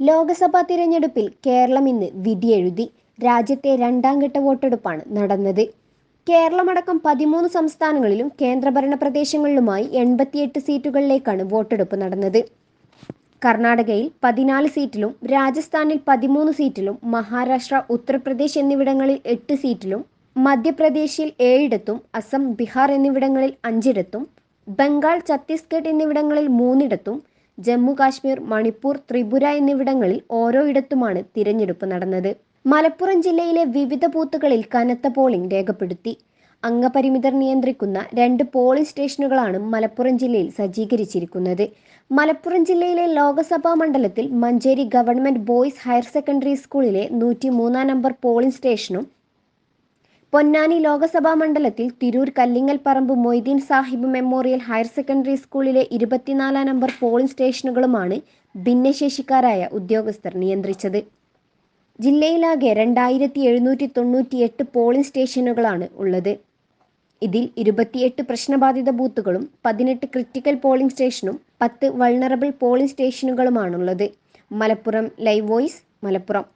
ലോക്സഭാ തിരഞ്ഞെടുപ്പിൽ കേരളം ഇന്ന് വിധിയെഴുതി രാജ്യത്തെ രണ്ടാം ഘട്ട വോട്ടെടുപ്പാണ് നടന്നത്. കേരളമടക്കം പതിമൂന്ന് സംസ്ഥാനങ്ങളിലും കേന്ദ്രഭരണ പ്രദേശങ്ങളിലുമായി എൺപത്തിയെട്ട് സീറ്റുകളിലേക്കാണ് വോട്ടെടുപ്പ് നടന്നത്. കർണാടകയിൽ പതിനാല് സീറ്റിലും രാജസ്ഥാനിൽ പതിമൂന്ന് സീറ്റിലും മഹാരാഷ്ട്ര ഉത്തർപ്രദേശ് എന്നിവിടങ്ങളിൽ എട്ട് സീറ്റിലും മധ്യപ്രദേശിൽ ഏഴിടത്തും അസം ബീഹാർ എന്നിവിടങ്ങളിൽ അഞ്ചിടത്തും ബംഗാൾ ഛത്തീസ്ഗഡ് എന്നിവിടങ്ങളിൽ മൂന്നിടത്തും ജമ്മു കാശ്മീർ മണിപ്പൂർ ത്രിപുര എന്നിവിടങ്ങളിൽ ഓരോയിടത്തുമാണ് തിരഞ്ഞെടുപ്പ് നടന്നത്. മലപ്പുറം ജില്ലയിലെ വിവിധ ബൂത്തുകളിൽ കനത്ത പോളിംഗ് രേഖപ്പെടുത്തി. അംഗപരിമിതർ നിയന്ത്രിക്കുന്ന രണ്ട് പോളിംഗ് സ്റ്റേഷനുകളാണ് മലപ്പുറം ജില്ലയിൽ സജ്ജീകരിച്ചിരിക്കുന്നത്. മലപ്പുറം ജില്ലയിലെ ലോകസഭാ മണ്ഡലത്തിൽ Manjeri government boys higher secondary സ്കൂളിലെ നൂറ്റി മൂന്നാം നമ്പർ പോളിംഗ് സ്റ്റേഷനും പൊന്നാനി ലോകസഭാ മണ്ഡലത്തിൽ Tirur Kallingal Parambu Moideen Sahib memorial higher secondary സ്കൂളിലെ ഇരുപത്തിനാലാം നമ്പർ പോളിംഗ് സ്റ്റേഷനുകളുമാണ് ഭിന്നശേഷിക്കാരായ ഉദ്യോഗസ്ഥർ നിയന്ത്രിച്ചത്. ജില്ലയിലാകെ രണ്ടായിരത്തി എഴുന്നൂറ്റി തൊണ്ണൂറ്റിയെട്ട് പോളിംഗ് സ്റ്റേഷനുകളാണ് ഉള്ളത്. ഇതിൽ ഇരുപത്തിയെട്ട് പ്രശ്നബാധിത ബൂത്തുകളും പതിനെട്ട് ക്രിറ്റിക്കൽ പോളിംഗ് സ്റ്റേഷനും പത്ത് vulnerable polling സ്റ്റേഷനുകളുമാണുള്ളത്. Malappuram live voice Malappuram.